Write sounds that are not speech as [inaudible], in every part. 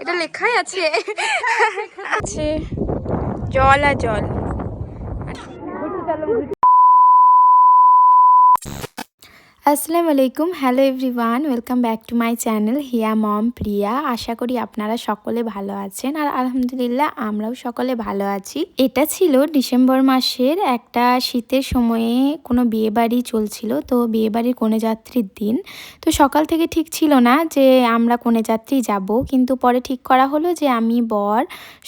এটা লেখাই আছে? আছে। জল আর জল। আসসালামু আলাইকুম hello everyone welcome back to my channel হিয়া মম প্রিয়া আশা করি আপনারা সকলে ভালো আছেন। আর আলহামদুলিল্লাহ, আমরাও সকলে ভালো আছি। এটা ছিল ডিসেম্বর মাসের একটা শীতের সময়ে কোনো বিয়েবাড়ি চলছিল। তো বিয়েবাড়ির কনেযাত্রীর দিন। তো সকাল থেকে ঠিক ছিল না যে আমরা কনেযাত্রী যাব। কিন্তু পরে ঠিক করা হলো যে আমি, বর,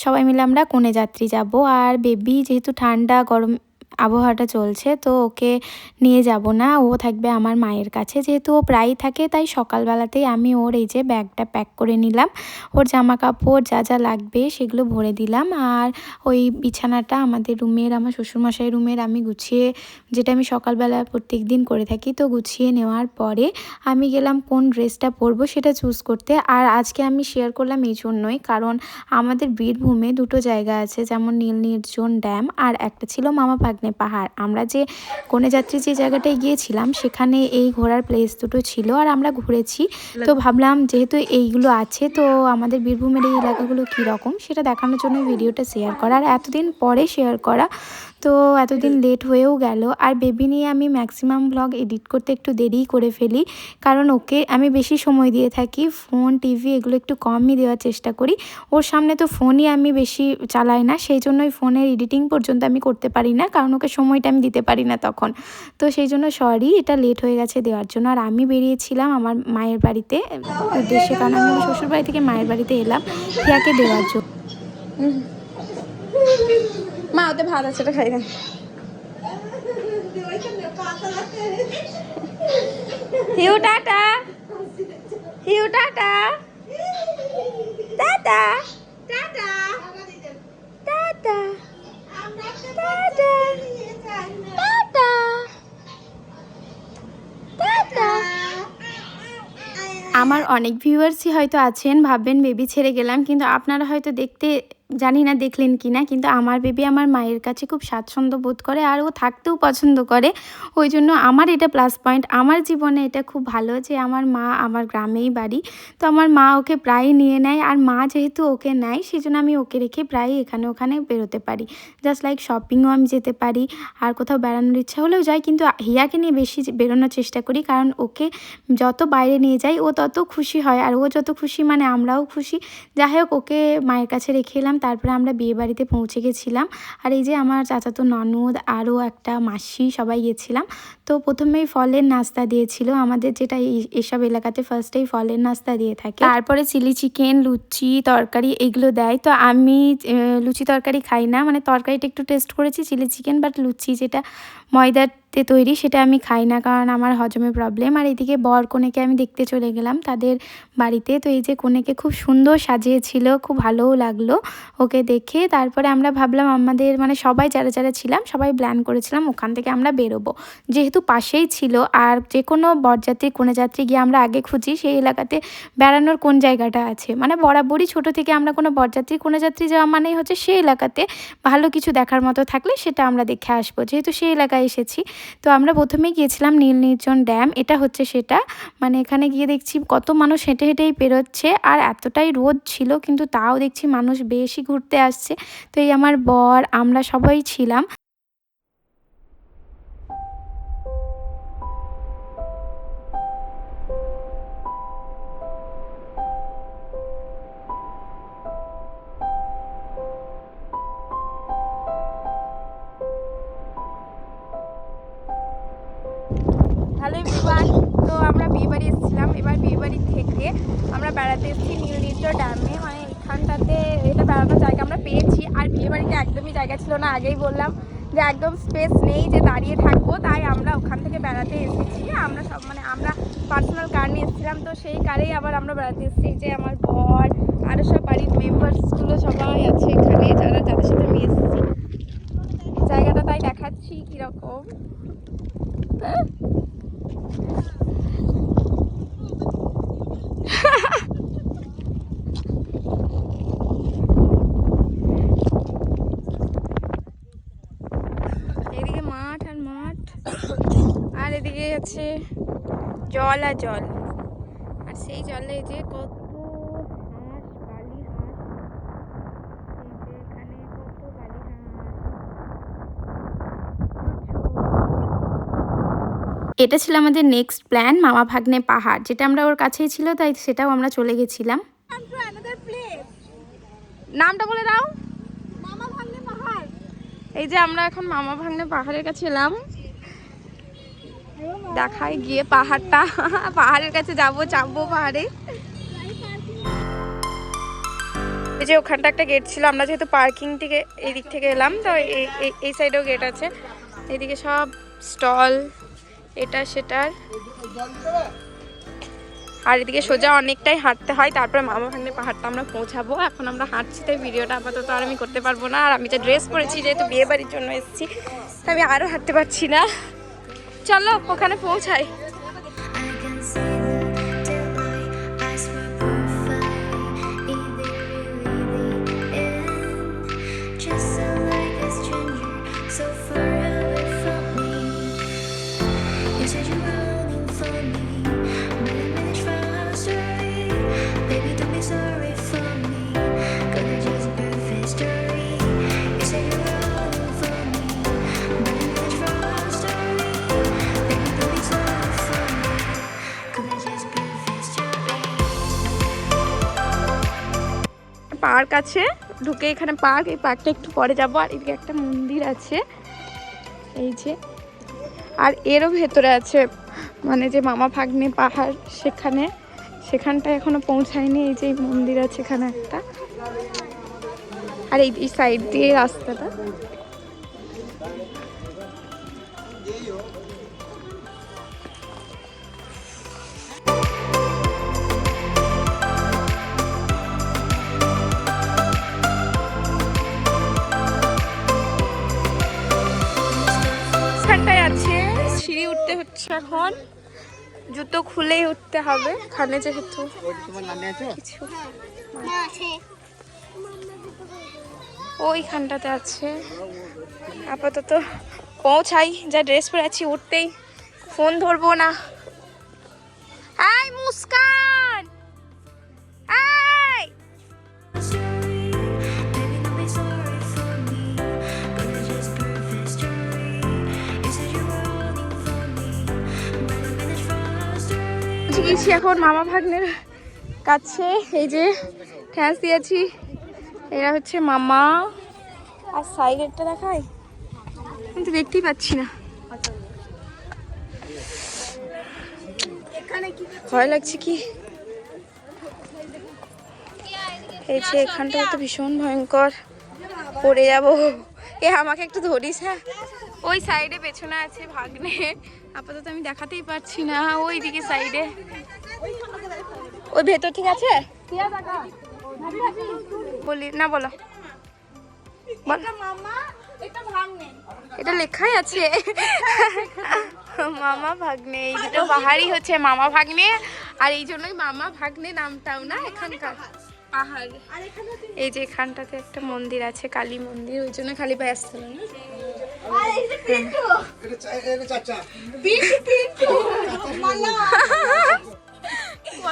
সবাই মিলে আমরা কনেযাত্রী যাব। আর বেবি যেহেতু ঠান্ডা, গরম আবহাওয়াটা চলছে, তো ওকে নিয়ে যাব না। ও থাকবে আমার মায়ের কাছে। যেহেতু ও প্রায়ই থাকে, তাই সকালবেলাতেই আমি ওর এই যে ব্যাগটা প্যাক করে নিলাম। ওর জামা কাপড় যা যা লাগবে সেগুলো ভরে দিলাম। আর ওই বিছানাটা আমাদের রুমের, আমার শ্বশুরমশাই রুমের আমি গুছিয়ে, যেটা আমি সকালবেলা প্রত্যেক দিন করে থাকি, তো গুছিয়ে নেওয়ার পরে আমি গেলাম কোন ড্রেসটা পরবো সেটা চুজ করতে। আর আজকে আমি শেয়ার করলাম এই জন্যই, কারণ আমাদের বীরভূমে দুটো জায়গা আছে, যেমন নীল নির্জন ড্যাম আর একটা ছিল মামা ভাগ্নে পাহাড়। আমরা যে কনেযাত্রী যে জায়গাটায় গিয়েছিলাম, সেখানে এই ঘোরার প্লেস দুটো ছিল আর আমরা ঘুরেছি। তো ভাবলাম যেহেতু এইগুলো আছে, তো আমাদের বীরভূমের এই এলাকাগুলো কীরকম সেটা দেখানোর জন্য ভিডিওটা শেয়ার করা। আর এতদিন পরে শেয়ার করা, তো এতদিন লেট হয়েও গেল। আর বেবি নিয়ে আমি ম্যাক্সিমাম ব্লগ এডিট করতে একটু দেরিই করে ফেলি, কারণ ওকে আমি বেশি সময় দিয়ে থাকি ফোন টিভি এগুলো একটু কমই দেওয়ার চেষ্টা করি। ওর সামনে তো ফোনই আমি বেশি চালাই না, সেই জন্যই ফোনের এডিটিং পর্যন্ত আমি করতে পারি না, কারণ ওকে সময়টা আমি দিতে পারি না তখন। তো সেই জন্য সরি এটা লেট হয়ে গেছে দেওয়ার জন্য। আর আমি বেরিয়েছিলাম আমার মায়ের বাড়িতে, উদ্দেশ্যে কারণ আমি আমার শ্বশুর বাড়ি থেকে মায়ের বাড়িতে এলাম ইয়াকে দেওয়ার জন্য। মা, ওতে ভাত আছে খাই না হিউ, tata. Hugh, tata. Tata tata tata tata tata আমার অনেক ভিউয়ার্সই হয়তো আছেন ভাববেন বেবি ছেড়ে গেলাম কিন্তু আপনারা হয়তো দেখতে জানি না দেখলেন কি না, কিন্তু আমার বেবি আমার মায়ের কাছে খুব স্বাচ্ছন্দ্য বোধ করে আর ও থাকতেও পছন্দ করে। ওই জন্য আমার এটা প্লাস পয়েন্ট আমার জীবনে এটা খুব ভালো যে আমার মা আমার গ্রামেই বাড়ি। তো আমার মা ওকে প্রায় নিয়ে নেয় আর মা যেহেতু ওকে নেয় সেই জন্য আমি ওকে রেখে প্রায় এখানে ওখানে বেরোতে পারি। জাস্ট লাইক শপিংও আমি যেতে পারি, আর কোথাও বেড়ানোর ইচ্ছা হলেও যাই, কিন্তু হিয়াকে নিয়ে বেশি বেরোনোর চেষ্টা করি, কারণ ওকে যত বাইরে নিয়ে যাই, ও তত খুশি হয়। আর ও যত খুশি মানে আমরাও খুশি। যাই হোক, ওকে মায়ের কাছে রেখে এলাম। তারপরে আমরা বিয়ে বাড়িতে পৌঁছে গেছিলাম। আর এই যে আমার চাচাতো ননদ আরও একটা মাসি সবাই গেছিলাম। তো প্রথমেই ফলের নাস্তা দিয়েছিল। আমাদের যেটা এসব এলাকাতে ফার্স্টেই ফলের নাস্তা দিয়ে থাকে। তারপরে চিলি চিকেন, লুচি, তরকারি এগুলো দেয়। তো আমি লুচি তরকারি খাই না। মানে তরকারিটা একটু টেস্ট করেছি, চিলি চিকেন বাট লুচি যেটা ময়দাতে তৈরি সেটা আমি খাই না, কারণ আমার হজমে প্রবলেম আর এদিকে বর কনেকে আমি দেখতে চলে গেলাম, তাদের বাড়িতে। তো এই যে কনেকে খুব সুন্দর সাজিয়েছিল, খুব ভালোও লাগল ওকে দেখে। তারপরে আমরা ভাবলাম আমাদের মানে সবাই যারা যারা ছিলাম, সবাই প্ল্যান করেছিলাম ওখান থেকে আমরা বেরোবো। যেহেতু পাশেই ছিল, আর যে কোনো বরযাত্রী যাত্রী গিয়ে আমরা আগে খুঁজি, সেই এলাকাতে বেড়ানোর কোন জায়গাটা আছে? মানে বরাবরই ছোট থেকে আমরা কোনো বরযাত্রী যাত্রী যাওয়া মানেই হচ্ছে সেই এলাকাতে ভালো কিছু দেখার মতো থাকলে সেটা আমরা দেখে আসব। যেহেতু সেই এলাকায় এসেছি। তো আমরা প্রথমেই গিয়েছিলাম নীল নির্জন ড্যাম। এটা হচ্ছে সেটা। মানে এখানে গিয়ে দেখছি কত মানুষ হেঁটে হেঁটেই পেরোচ্ছে আর এতটাই রোদ ছিল, কিন্তু তাও দেখছি মানুষ বেশি ঘুরতে আসছে। তো এই আমার বর, আমরা সবাই ছিলাম। বেড়াতে এসেছি ড্যামে মানে এখানটাতে এটা বেড়ানোর জায়গা আমরা পেয়েছি। আর বিয়েবাড়িতে একদমই জায়গা ছিল না, আগেই বললাম যে একদম স্পেস নেই যে দাঁড়িয়ে থাকব, তাই আমরা ওখান থেকে বেড়াতে এসেছি। আমরা সব মানে আমরা পার্সোনাল কার নিয়ে এসেছিলাম, তো সেই কারেই আবার আমরা বেড়াতে এসেছি। যে আমার বর আরও সব বাড়ির মেম্বার্সগুলো সবাই আছে এখানে, যারা যাদের সাথে আমি এসেছি। জায়গাটা তাই দেখাচ্ছি কীরকম। এদিকে [laughs] চারপাশে জল আর জল। আর সেই জলে যে কত এটা ছিল আমাদের নেক্সট প্ল্যান মামা ভাগ্নে পাহাড়। যেটা আমরা ওর কাছেই ছিল তাই সেটাও আমরা চলে গেছিলাম। নামটা বলে দাও। এই যে আমরা এখন মামা ভাগ্নে পাহাড়ের কাছে এলাম। দেখাই গিয়ে পাহাড়টা। পাহাড়ের কাছে যাব, চাপবো পাহাড়ে। এই যে ওখানটা একটা গেট ছিল, আমরা যেহেতু পার্কিং থেকে এই দিক থেকে এলাম, তো এই- সাইডেও গেট আছে। এদিকে সব স্টল এটা সেটার। আর এদিকে সোজা অনেকটাই হাঁটতে হয়, তারপরে মামা ভাগ্নে পাহাড়টা আমরা পৌঁছাবো। এখন আমরা হাঁটছি, তাই ভিডিওটা আপাতত আর আমি করতে পারব না। আর আমি যে ড্রেস পরেছি, যেহেতু বিয়ে বাড়ির জন্য এসেছি আমি আরও হাঁটতে পারছি না। চলো ওখানে পৌঁছাই I can see the park আছে। ঢুকে এখানে পার্ক, এই পার্কটা একটু পরে যাব। আর এদিকে একটা মন্দির আছে। এই যে। আর এরও ভেতরে আছে মানে যে মামা ভাগ্নে পাহাড় সেখানে। সেখানটা এখনও পৌঁছায়নি, এই যে মন্দির আছে এখানে একটা। আর এই সাইড দিয়ে রাস্তাটা। এখন জুতো খুলেই উঠতে হবে, খানে যেহেতু। ওইখানটাতে আছে। আপাতত পৌঁছাই, যা ড্রেস পরে আছি, উঠতেই। ফোন ধরবো না। হাই মুস্কান! Story. এখন মামা ভাগ্নের কাছে। এই যে ঠ্যাঁস দিয়েছি। এরা হচ্ছে মামা। আর সাইডেরটা দেখাই? আমি তো দেখতেই পাচ্ছি না। ভয় লাগছে কি? এই যে এখানটা তো ভীষণ ভয়ঙ্কর। পড়ে যাব। এ, আমাকে একটু ধরিস হ্যাঁ? ওই সাইডে পেছনে আছে ভাগ্নে আপাতত আমি দেখাতেই পারছি না। ওই দিকে সাইডে ওই ভেতর ঠিক আছে? বলি না বলো। এটা লেখাই আছে। মামা ভাগ্নে এই দুটো পাহাড়ই হচ্ছে মামা ভাগ্নে আর এই জন্যই মামা ভাগ্নে নামটাও না এখানকার পাহাড়। এই যে এখানটাতে একটা মন্দির আছে কালী মন্দির ওই জন্য খালি পায়ে আসতে না। [laughs]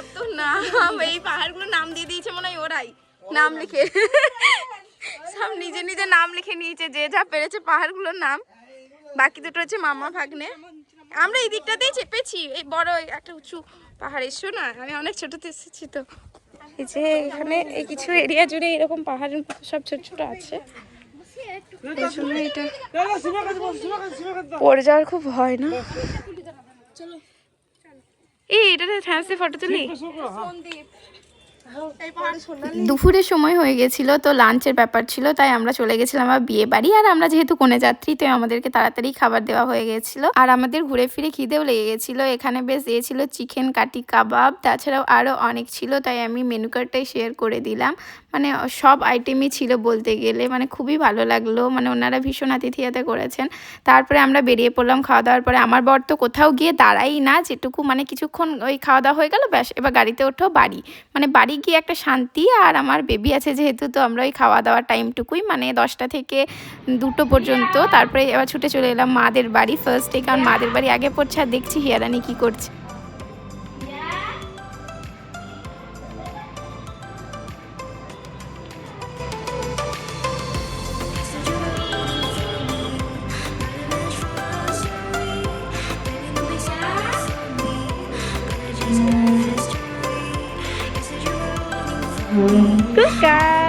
কত নাম এই পাহাড়গুলো নাম দিয়ে দিয়েছে মনে হয় ওরাই। নাম লিখে। সব নিজে নিজে নাম লিখে নিয়েছে যে যা পেরেছে পাহাড়গুলোর নাম। বাকি দুটো হচ্ছে মামা ভাগ্নে। আমরা এই দিকটাতেই চেপেছি এই বড় একটা উঁচু পাহাড় এসো না আমি অনেক ছোটতে এসেছি তো। এই যে এখানে এই কিছু এরিয়া জুড়ে এরকম পাহাড়ের সব ছোট ছোট আছে। এই জন্য এটা পড়ে যাওয়ার খুব ভয় না। এই এটাতে ফ্যান্সি ফটো তুলি। দুপুরের সময় হয়ে গেছিল, তো লাঞ্চের ব্যাপার ছিল, তাই আমরা চলে গেছিলাম আমার বিয়ে বাড়ি। আর আমরা যেহেতু কোনে যাত্রী, তো আমাদেরকে তাড়াতাড়ি খাবার দেওয়া হয়ে গেছিল। আর আমাদের ঘুরে ফিরে খিদেও লেগে গেছিল। এখানে বেশ দিয়েছিল চিকেন কাটি কাবাব, তাছাড়াও আরও অনেক ছিল, তাই আমি মেনু কার্ডটাই শেয়ার করে দিলাম। মানে সব আইটেমই ছিল বলতে গেলে মানে খুবই ভালো লাগল। মানে ওনারা ভীষণ আতিথিয়াতে করেছেন। তারপরে আমরা বেরিয়ে পড়লাম খাওয়া দাওয়ার পরে। আমার বর তো কোথাও গিয়ে দাঁড়াই না, যেটুকু মানে কিছুক্ষণ ওই খাওয়া দাওয়া হয়ে গেল, ব্যাস, এবার গাড়িতে ওঠো, বাড়ি। মানে বাড়ি গিয়ে একটা শান্তি আর আমার বেবি আছে যেহেতু, তো আমরা ওই খাওয়া দাওয়ার টাইমটুকুই মানে দশটা থেকে দুটো পর্যন্ত। তারপরে এবার ছুটে চলে এলাম মাদের বাড়ি ফার্স্টে কারণ মাদের বাড়ি আগে পড়ছে আর দেখছি হিয়ারানি কী করছে। Said you. were running Good girl.